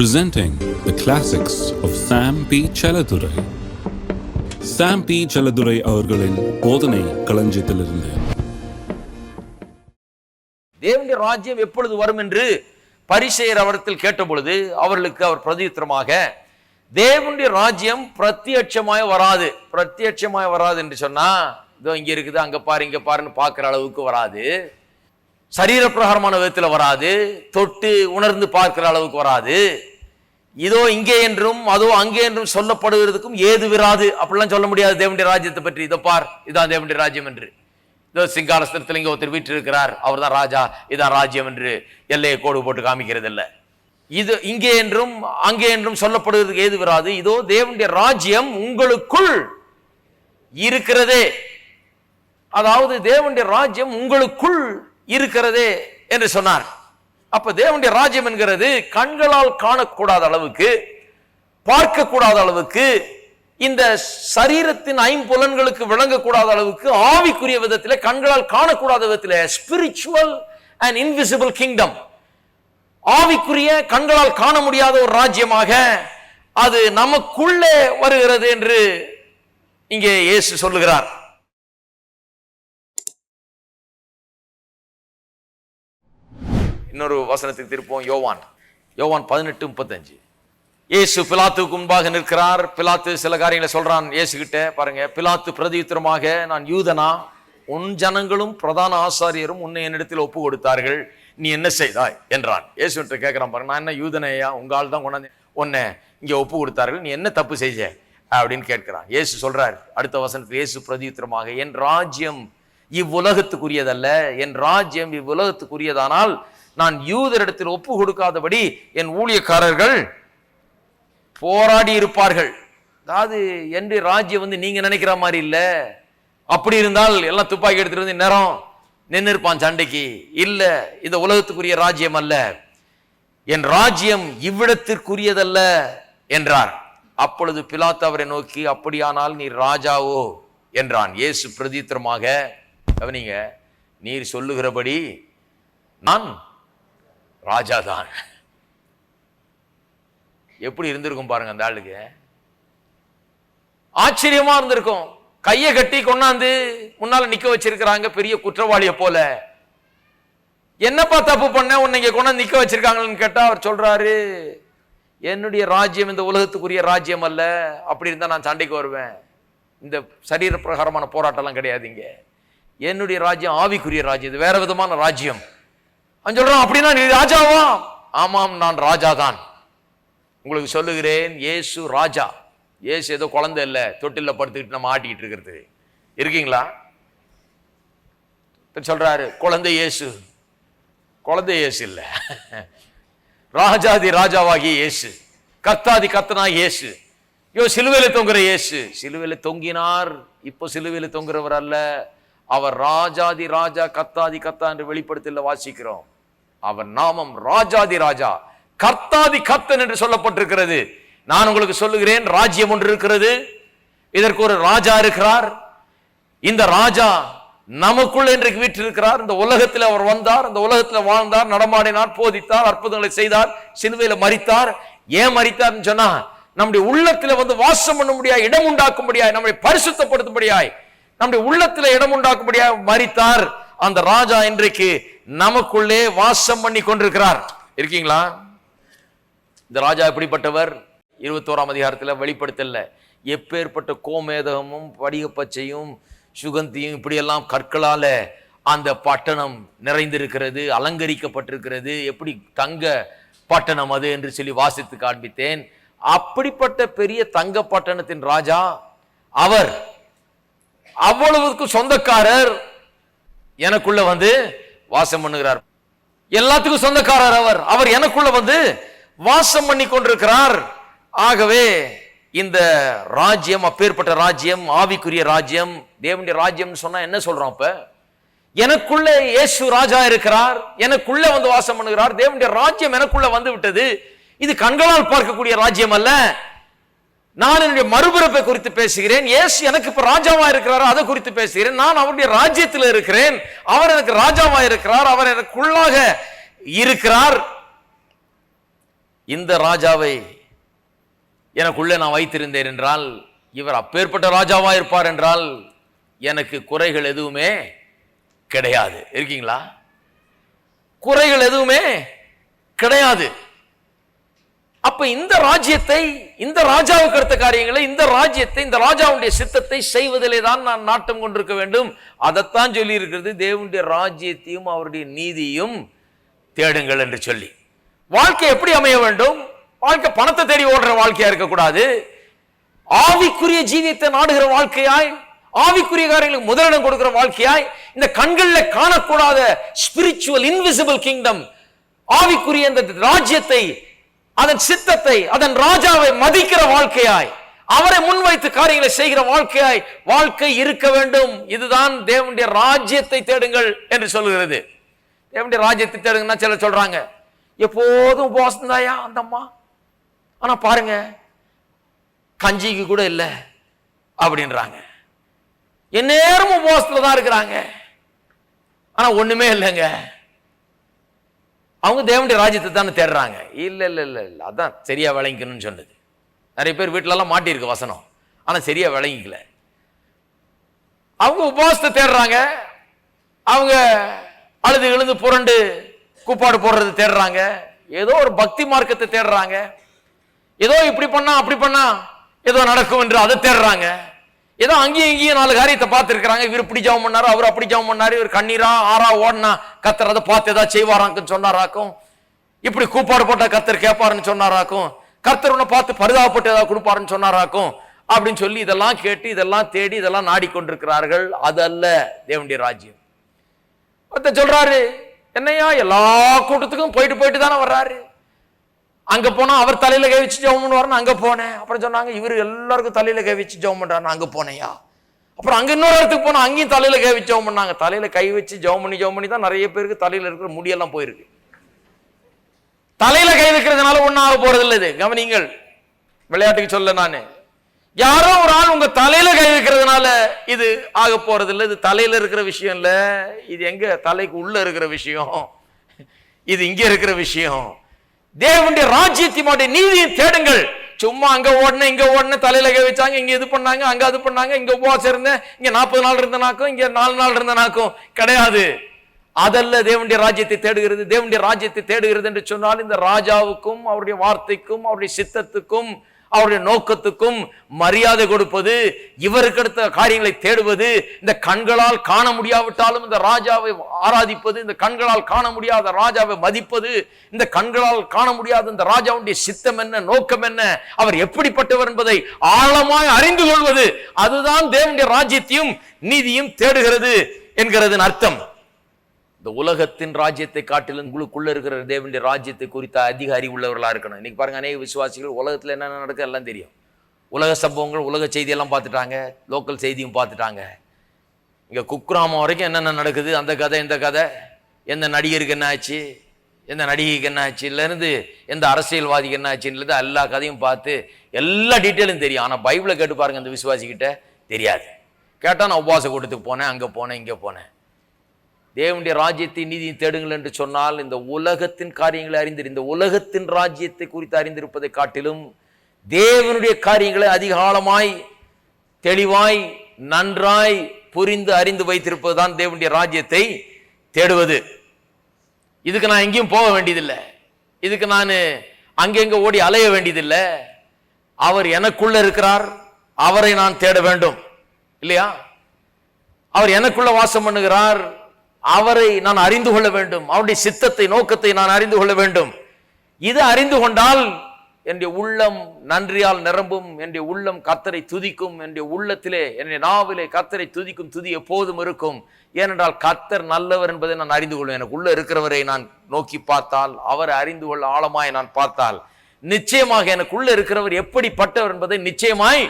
presenting the classics of Sam P. Chaladurai. Sam P Chelladurai அவர்களின் போதனை களஞ்சியத்திலிருந்து தேவனுடைய ராஜ்யம் எப்பொழுது வரும் என்று பரிசெயர் அவரத்தில் கேட்டபொழுது அவர்களுக்கு அவர் பிரதியுத்தரமாக தேவனுடைய ராஜ்யம் பிரத்யட்சமாய் வராது பிரத்யட்சமாய் வராது என்று சொன்னா இதோ இங்க இருக்குது அங்க பாரு இங்க பாருன்னு பார்க்குற அளவுக்கு வராது சரீர பிரகாரமான விதத்தில் வராது தொட்டு உணர்ந்து பார்க்கிற அளவுக்கு வராது இதோ இங்கே என்றும் அதோ அங்கே என்றும் சொல்லப்படுகிறதுக்கும் ஏது விராது? அப்படிலாம் சொல்ல முடியாது தேவனுடைய ராஜ்யத்தை பற்றி. இதோ பார் இதான் தேவனுடைய ராஜ்யம் என்று. இதோ சிங்காரஸ்தத்தில் இங்கே ஒருத்தர் வீட்டு இருக்கிறார் அவர் தான் ராஜா இதான் ராஜ்யம் என்று எல்லையை கோடு போட்டு காமிக்கிறதில்ல. இது இங்கே என்றும் அங்கே என்றும் சொல்லப்படுகிறதுக்கு ஏது விராது? இதோ தேவனுடைய ராஜ்யம் உங்களுக்குள் இருக்கிறதே. அதாவது தேவனுடைய ராஜ்யம் உங்களுக்குள் இருக்கிறதே என்று சொன்னார். அப்ப தேவனுடைய ராஜ்யம் என்கிறது கண்களால் காணக்கூடாத அளவுக்கு பார்க்கக்கூடாத அளவுக்கு இந்த சரீரத்தின் ஐம்புலன்களுக்கு விளங்கக்கூடாத அளவுக்கு ஆவிக்குரிய விதத்தில் கண்களால் காணக்கூடாத விதத்தில் ஸ்பிரிச்சுவல் அண்ட் இன்விசிபிள் கிங்டம் ஆவிக்குரிய கண்களால் காண முடியாத ஒரு ராஜ்யமாக அது நமக்குள்ளே வருகிறது என்று இங்கே இயேசு சொல்லுகிறார். இன்னொரு வசனத்துக்கு திருப்போம் யோவான். யோவான் பதினெட்டு முப்பத்தஞ்சு. இயேசு பிலாத்துக்கு முன்பாக நிற்கிறார். பிலாத்து சில காரியங்களை சொல்கிறான் இயேசு பாருங்க பிலாத்து பிரதியுத்திரமாக நான் யூதனா உன் ஜனங்களும் பிரதான ஆசாரியரும் உன்னை என்னிடத்தில் ஒப்பு கொடுத்தார்கள் நீ என்ன செய்தாய்? என்றான். இயேசு கேட்குறான் பாருங்க நான் என்ன யூதனையா? உங்களால் தான் கொண்டாந்து உன்னை இங்கே ஒப்பு கொடுத்தார்கள் நீ என்ன தப்பு செய்த? அப்படின்னு கேட்கிறான். இயேசு சொல்கிறார் அடுத்த வசனத்தில் இயேசு பிரதியுத்திரமாக என் ராஜ்யம் இவ்வுலகத்துக்குரியதல்ல. என் ராஜ்யம் இவ்வுலகத்துக்குரியதானால் நான் யூதரிடத்தில் ஒப்பு கொடுக்காதபடி என் ஊழியக்காரர்கள் போராடி இருப்பார்கள் அதாவது என்று ராஜ்யம் வந்து நீங்க நினைக்கிற மாதிரி இல்லை. அப்படி இருந்தால் எல்லாம் துப்பாக்கி எடுத்துட்டு வந்து நேரம் நின்று இருப்பான் சண்டைக்கு. இல்ல இந்த உலகத்துக்குரிய ராஜ்யம் அல்ல. என் ராஜ்யம் இவ்விடத்திற்குரியதல்ல என்றார். அப்பொழுது பிலாத்து அவரை நோக்கி அப்படியானால் நீர் ராஜாவோ? என்றான். இயேசு பிரதித்திரமாக கவனிங்க நீர் சொல்லுகிறபடி நான் ராஜா தான் எப்படி இருந்திருக்கும் பாருங்க அந்த ஆளுக்கு. ஆச்சரியமா இருந்திருக்கும். கையை கட்டி கொண்டாந்து முன்னால நிக்க வச்சிருக்கிறாங்க பெரிய குற்றவாளியை போல. என்னப்பா தப்பு பண்ண? உன்னை இங்க கொண்டாந்து நிக்க வச்சிருக்காங்கன்னு கேட்டா அவர் சொல்றாரு என்னுடைய ராஜ்யம் இந்த உலகத்துக்குரிய ராஜ்யம் அல்ல. அப்படி இருந்தா நான் சண்டைக்கு வருவேன். இந்த சரீர பிரகாரமான போராட்டம்லாம் கிடையாதுங்க என்னுடைய ராஜ்யம் ஆவிக்குரிய ராஜ்யம். இது வேற விதமான ராஜ்யம். அவன் சொல்றான் அப்படின்னா நீ ராஜாவா? ஆமாம் நான் ராஜா தான் உங்களுக்கு சொல்லுகிறேன் ஏசு ராஜா. ஏசு ஏதோ குழந்தை இல்லை தொட்டில படுத்துக்கிட்டு நம்ம ஆட்டிக்கிட்டு இருக்கிறது. இருக்கீங்களா? இப்ப சொல்றாரு குழந்தை இயேசு குழந்தை இயேசு இல்லை. ராஜாதி ராஜாவாகிய இயேசு கர்த்தாதி கர்த்தனா இயேசு யோ சிலுவையில் தொங்குற இயேசு சிலுவையில் தொங்கினார். இப்போ சிலுவையில் தொங்குறவர் அல்ல. அவர் ராஜாதி ராஜா கத்தாதி கத்தா என்று வெளிப்படுத்தல வாசிக்கிறோம். அவர் நாமம் ராஜாதி ராஜா கர்த்தாதி கர்த்தன் என்று சொல்லப்பட்டிருக்கிறது. நான் உங்களுக்கு சொல்லுகிறேன் ராஜ்யம் ஒன்று இருக்கிறது. இதற்கு ஒரு ராஜா இருக்கிறார். இந்த ராஜா நமக்குள் இன்றைக்கு வீற்றிருக்கிறார். இந்த உலகத்தில் அவர் வந்தார் இந்த உலகத்தில் வாழ்ந்தார் நடமாடினார் போதித்தார் அற்புதங்களை செய்தார் சிலுவையில மறித்தார் ஏன் மறித்தார்னு சொன்னா நம்முடைய உள்ளத்துல வந்து வாசம் பண்ண முடியாது இடம் உண்டாக்கும்படியாய் நம்மை பரிசுத்தப்படுத்தும்படியாய் நம்முடைய உள்ளத்துல இடம் உண்டாக்கும்படியாய் மறித்தார் அந்த ராஜா இன்றைக்கு நமக்குள்ளே வாசம் பண்ணி கொண்டிருக்கிறார். இருக்கீங்களா? இந்த ராஜா எப்படிப்பட்டவர் இருபத்தோராம் அதிகாரத்தில் வெளிப்படுத்தல எப்பேற்பட்ட கோமேதகமும் படிகப்பச்சையும் சுகந்தியும் இப்படியெல்லாம் கற்களால் அந்த பட்டணம் நிறைந்திருக்கிறது அலங்கரிக்கப்பட்டிருக்கிறது. எப்படி தங்க பட்டணம் அது என்று சொல்லி வாசித்து காண்பித்தேன். அப்படிப்பட்ட பெரிய தங்க பட்டணத்தின் ராஜா அவர். அவ்வளவுக்கு சொந்தக்காரர். எனக்குள்ள வந்து வாசம் பண்ணுகிறார். எல்லாத்துக்கும் சொந்தக்காரர் அவர். அவர் எனக்குள்ள வந்து வாசம் பண்ணி கொண்டிருக்கிறார். ஆகவே இந்த ராஜ்யம் அப்பேற்பட்ட ராஜ்யம் ஆவிக்குரிய ராஜ்யம் தேவனுடைய ராஜ்யம் சொன்னா என்ன சொல்றோம் அப்ப? எனக்குள்ள இயேசு ராஜா இருக்கிறார். எனக்குள்ள வந்து வாசம் பண்ணுகிறார். தேவனுடைய ராஜ்யம் எனக்குள்ள வந்து விட்டது. இது கண்களால் பார்க்கக்கூடிய ராஜ்யம் அல்ல. நான் என்னுடைய மறுபிறப்பை குறித்து பேசுகிறேன். இயேசு எனக்கு இப்ப ராஜாவா இருக்கிறாரோ அதை குறித்து பேசுகிறேன். நான் அவருடைய ராஜ்யத்தில் இருக்கிறேன். அவர் எனக்கு ராஜாவா இருக்கிறார். அவர் எனக்குள்ளாக இருக்கிறார். இந்த ராஜாவை எனக்குள்ளே நான் வைத்திருந்தேன் என்றால் இவர் அப்பேற்பட்ட ராஜாவா இருப்பார் என்றால் எனக்கு குறைகள் எதுவுமே கிடையாது. இருக்கீங்களா? குறைகள் எதுவுமே கிடையாது. அப்ப இந்த ராஜ்யத்தை இந்த ராஜாவுக்கு அடுத்த காரியங்களை இந்த ராஜ்யத்தை இந்த ராஜாவுடைய சித்தத்தை செய்வதிலே தான் நான் நாட்டம் கொண்டிருக்க வேண்டும். அதைத்தான் சொல்லி இருக்கிறது தேவனுடைய ராஜ்யத்தையும் அவருடைய நீதியும் தேடுங்கள் என்று சொல்லி. வாழ்க்கை எப்படி அமைய வேண்டும்? வாழ்க்கை பணத்தை தேடி ஓடுற வாழ்க்கையா இருக்கக்கூடாது. ஆவிக்குரிய ஜீவியத்தை நாடுகிற வாழ்க்கையாய் ஆவிக்குரிய காரியங்களுக்கு முதலிடம் கொடுக்கிற வாழ்க்கையாய் இந்த கண்களில் காணக்கூடாத ஸ்பிரிச்சுவல் இன்விசிபிள் கிங்டம் ஆவிக்குரிய இந்த ராஜ்யத்தை அதன் சித்தத்தை அதன் ராஜாவை மதிக்கிற வாழ்க்கையாய் அவரை முன்வைத்து காரியங்களை செய்கிற வாழ்க்கையாய் வாழ்க்கை இருக்க வேண்டும். இதுதான் தேவனுடைய ராஜ்யத்தை தேடுங்கள் என்று சொல்லுகிறது தேவனுடைய ராஜ்யத்தை தேடுங்கன்னா சில சொல்றாங்க. எப்போதும் உபவாசம் தாயா அந்த அம்மா. ஆனா பாருங்க கஞ்சிக்கு கூட இல்லை அப்படின்றாங்க. எந்நேரமும் உபவாசத்துல தான் இருக்கிறாங்க. ஆனா ஒண்ணுமே இல்லைங்க. அவங்க தேவனுடைய ராஜ்யத்தை தானே தேடுறாங்க. இல்லை இல்லை இல்லை இல்லை. அதான் சரியாக விளங்கிக்கணும்னு சொன்னது. நிறைய பேர் வீட்டிலலாம் மாட்டியிருக்கு வசனம். ஆனால் சரியாக விளங்கிக்கல. அவங்க உபவாசத்தை தேடுறாங்க. அவங்க அழுது எழுந்து புரண்டு கூப்பாடு போடுறது தேடுறாங்க. ஏதோ ஒரு பக்தி மார்க்கத்தை தேடுறாங்க. ஏதோ இப்படி பண்ணா அப்படி பண்ணா ஏதோ நடக்கும் என்று அதை தேடுறாங்க. ஏதோ அங்கேயும் இங்கேயும் நாலு காரியத்தை பார்த்துருக்குறாங்க. இவர் இப்படி ஜெபம் பண்ணாரு அவர் அப்படி ஜெபம் பண்ணாரு இவர் கண்ணீரா ஆறா ஓடனா கத்தர் அதை பார்த்து ஏதாவது செய்வாராக்குன்னு சொன்னாராக்கும். இப்படி கூப்பாடு போட்டால் கத்தர் கேட்பாருன்னு சொன்னாராக்கும். கர்த்தர் உன்னை பார்த்து பரிதாபப்பட்டு ஏதாவது கொடுப்பாருன்னு சொன்னாராக்கும். அப்படின்னு சொல்லி இதெல்லாம் கேட்டு இதெல்லாம் தேடி இதெல்லாம் நாடிக்கொண்டிருக்கிறார்கள். அது அல்ல தேவனுடைய ராஜ்யம். ஒருத்தர் சொல்றாரு என்னையா எல்லா கூட்டத்துக்கும் போயிட்டு போயிட்டு தானே வர்றாரு. அங்க போனா அவர் தலையில கை வச்சு ஜெபம் பண்ணுவாருன்னு அங்க போனேன். அப்புறம் சொன்னாங்க இவர் எல்லாருக்கும் தலையில கை வச்சு ஜெபம் பண்றாருன்னு அங்க போனேயா அப்புறம் அங்க இன்னொரு இடத்துக்கு போனா அங்கேயும் தலையில கை வச்சு ஜெபம் பண்ணாங்க. தலையில கை வச்சு ஜெபம் பண்ணி ஜெபம் பண்ணி தான் நிறைய பேருக்கு தலையில இருக்கிற முடியெல்லாம் போயிருக்கு. தலையில கை வைக்கிறதுனால ஒன்றும் ஆக போறது இல்லை இது. கவனிங்கள் விளையாட்டுக்கு சொல்ல நான். யாரோ ஒரு ஆள் உங்க தலையில கை வைக்கிறதுனால இது ஆக போறது இல்லை. இது தலையில இருக்கிற விஷயம் இல்லை. இது எங்க? தலைக்கு உள்ள இருக்கிற விஷயம். இது இங்க இருக்கிற விஷயம். தேவனுடைய ராஜ்யத்தினுடைய நீதியை தேடுங்கள். சும்மா அங்க ஓடன இங்க ஓடன தலையில கை வச்சாங்க இங்க இது பண்ணாங்க அங்க அது பண்ணாங்க இங்க உபவாசம் இருந்தேன் இங்க நாற்பது நாள் இருந்தனாக்கும் இங்க நாலு நாள் இருந்தனாக்கும் கிடையாது. அதல்ல தேவனுடைய ராஜ்யத்தை தேடுகிறது தேவனுடைய ராஜ்யத்தை தேடுகிறது என்று சொன்னால் இந்த ராஜாவுக்கும் அவருடைய வார்த்தைக்கும் அவருடைய சித்தத்துக்கும் அவருடைய நோக்கத்துக்கும் மரியாதை கொடுப்பது இவருக்கு அடுத்த காரியங்களை தேடுவது இந்த கண்களால் காண முடியாவிட்டாலும் இந்த ராஜாவை ஆராதிப்பது இந்த கண்களால் காண முடியாத ராஜாவை மதிப்பது இந்த கண்களால் காண முடியாத இந்த ராஜாவுடைய சித்தம் என்ன நோக்கம் என்ன அவர் எப்படிப்பட்டவர் என்பதை ஆழமாய் அறிந்து கொள்வது அதுதான் தேவனுடைய ராஜ்யத்தையும் நீதியும் தேடுகிறது என்கிறதன் அர்த்தம். இந்த உலகத்தின் ராஜ்யத்தை காட்டிலும் உங்களுக்குள்ள இருக்கிற தேவனுடைய ராஜ்யத்தை குறித்த அதிக அறிவு இருக்கணும். இன்றைக்கி பாருங்க அநேக விசுவாசிகள் உலகத்தில் என்னென்ன நடக்குது எல்லாம் தெரியும். உலக சம்பவங்கள் உலக செய்தியெல்லாம் பார்த்துட்டாங்க. லோக்கல் செய்தியும் பார்த்துட்டாங்க. இங்கே குக்கிராமம் வரைக்கும் என்னென்ன நடக்குது? அந்த கதை இந்த கதை. எந்த நடிகருக்கு என்ன ஆச்சு? எந்த நடிகைக்கு என்ன ஆச்சுலேருந்து எந்த அரசியல்வாதிக்கு என்ன ஆச்சுன்றது எல்லா கதையும் பார்த்து எல்லா டீட்டெயிலும் தெரியும். ஆனால் பைபிளை கேட்டு பாருங்கள் அந்த விசுவாசிக்கிட்ட தெரியாது. கேட்டால் நான் உபவாச கூட்டத்துக்கு போனேன் அங்கே போனேன் இங்கே போனேன். தேவனுடைய ராஜ்யத்தை நீதியை தேடுங்கள் என்று சொன்னால் இந்த உலகத்தின் காரியங்களை அறிந்திரு இந்த உலகத்தின் ராஜ்யத்தை குறித்து அறிந்திருப்பதை காட்டிலும் தேவனுடைய காரியங்களை அதிகாலமாய் தெளிவாய் நன்றாய் புரிந்து அறிந்து வைத்திருப்பதுதான் தேவனுடைய ராஜ்யத்தை தேடுவது. இதுக்கு நான் எங்கேயும் போக வேண்டியதில்லை. இதுக்கு நான் அங்கெங்க ஓடி அலைய வேண்டியதில்லை. அவர் எனக்குள்ள இருக்கிறார். அவரை நான் தேட வேண்டும். இல்லையா? அவர் எனக்குள்ள வாசம் பண்ணுகிறார். அவரை நான் அறிந்து கொள்ள வேண்டும். அவருடைய சித்தத்தை நோக்கத்தை நான் அறிந்து கொள்ள வேண்டும். இது அறிந்து கொண்டால் என்னுடைய உள்ளம் நன்றியால் நிரம்பும் என்னுடைய உள்ளம் கத்தரை துதிக்கும் என்னுடைய உள்ளத்திலே என்னுடைய நாவிலே கத்தரை துதிக்கும் துதி எப்போதும் இருக்கும். ஏனென்றால் கத்தர் நல்லவர் என்பதை நான் அறிந்து கொள்வேன். எனக்கு உள்ள இருக்கிறவரை நான் நோக்கி பார்த்தால் அவரை அறிந்து கொள்ள ஆழமாய் நான் பார்த்தால் நிச்சயமாக எனக்குள்ள இருக்கிறவர் எப்படிப்பட்டவர் என்பதை நிச்சயமாய்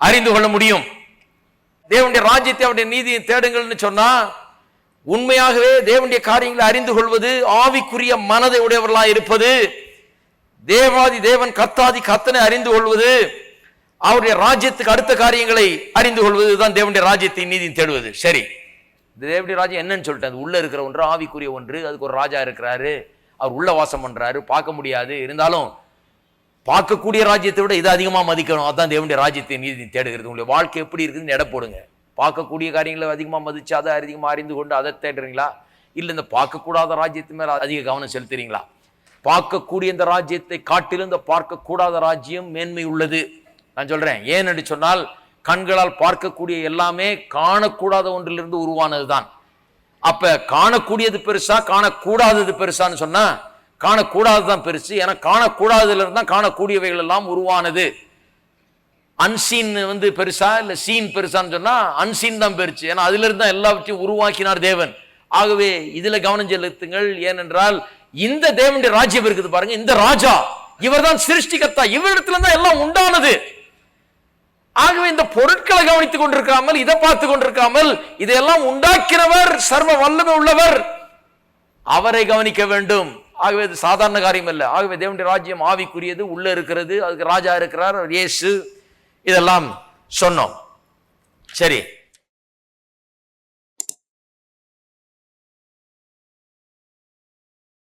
அறிந்து கொள்ள முடியும். தேவனுடைய ராஜ்யத்தை அவருடைய நீதியை தேடுங்கள்னு சொன்னா உண்மையாகவே தேவனுடைய காரியங்களை அறிந்து கொள்வது ஆவிக்குரிய மனதை உடையவர்களாக இருப்பது. தேவாதி தேவன் கத்தாதி கத்தனை அறிந்து கொள்வது. அவருடைய ராஜ்யத்துக்கு அடுத்த காரியங்களை அறிந்து கொள்வது தான் தேவனுடைய ராஜ்யத்தை நீதி தேடுவது. சரி. இந்த தேவனுடைய ராஜ்யம் என்னன்னு சொல்லிட்டேன். அது உள்ள இருக்கிற ஒன்று ஆவிக்குரிய ஒன்று. அதுக்கு ஒரு ராஜா இருக்கிறாரு. அவர் உள்ள வாசம் பண்றாரு. பார்க்க முடியாது. இருந்தாலும் பார்க்கக்கூடிய ராஜ்யத்தை விட இதை அதிகமாக மதிக்கணும். அதான் தேவனுடைய ராஜ்யத்தை நீதி தேடுகிறது. உங்களுடைய வாழ்க்கை எப்படி இருக்குதுன்னு எடை போடுங்க. பார்க்கக்கூடிய காரியங்களை அதிகமாக மதித்து அதை அதிகமாக அறிந்து கொண்டு அதை தேடுறீங்களா? இல்லை இந்த பார்க்கக்கூடாத ராஜ்யத்து மேலே அதிக கவனம் செலுத்துறீங்களா? பார்க்கக்கூடிய இந்த ராஜ்யத்தை காட்டிலும் இந்த பார்க்கக்கூடாத ராஜ்யம் மேன்மை உள்ளது. நான் சொல்கிறேன் ஏன் என்று சொன்னால் கண்களால் பார்க்கக்கூடிய எல்லாமே காணக்கூடாத ஒன்றிலிருந்து உருவானதுதான். அப்போ காணக்கூடியது பெருசா காணக்கூடாதது பெருசான்னு சொன்னா காணக்கூடாதது பெருசு. ஏன்னா காணக்கூடாததுலேருந்து தான் காணக்கூடியவைகள் எல்லாம் உருவானது. அன்சீன் வந்து பெருசா இல்லை சீன் பெருசான்னு சொன்னால் அன்சீன் தான் பெருசு. ஏன்னா அதிலிருந்து தான் எல்லாவற்றையும் உருவாக்கினார் தேவன். ஆகவே இதில் கவனம் செலுத்துங்கள். ஏனென்றால் இந்த தேவனுடைய ராஜ்யம் இருக்குது பாருங்க. இந்த ராஜா இவர் தான் சிருஷ்டிகர்த்தா. இவரிடத்துல தான் எல்லாம் உண்டானது. ஆகவே இந்த பொருட்களை கவனித்துக் கொண்டிருக்காமல் இதை பார்த்து கொண்டிருக்காமல் இதையெல்லாம் உண்டாக்கினவர் சர்வ வல்லமை உள்ளவர். அவரை கவனிக்க வேண்டும். ஆகவே இது சாதாரண காரியம் அல்ல. ஆகவே தேவனுடைய ராஜ்யம் ஆவிக்குரியது உள்ள இருக்கிறது அதுக்கு ராஜா இருக்கிறார் இயேசு. இதெல்லாம் சொன்னோம். சரி.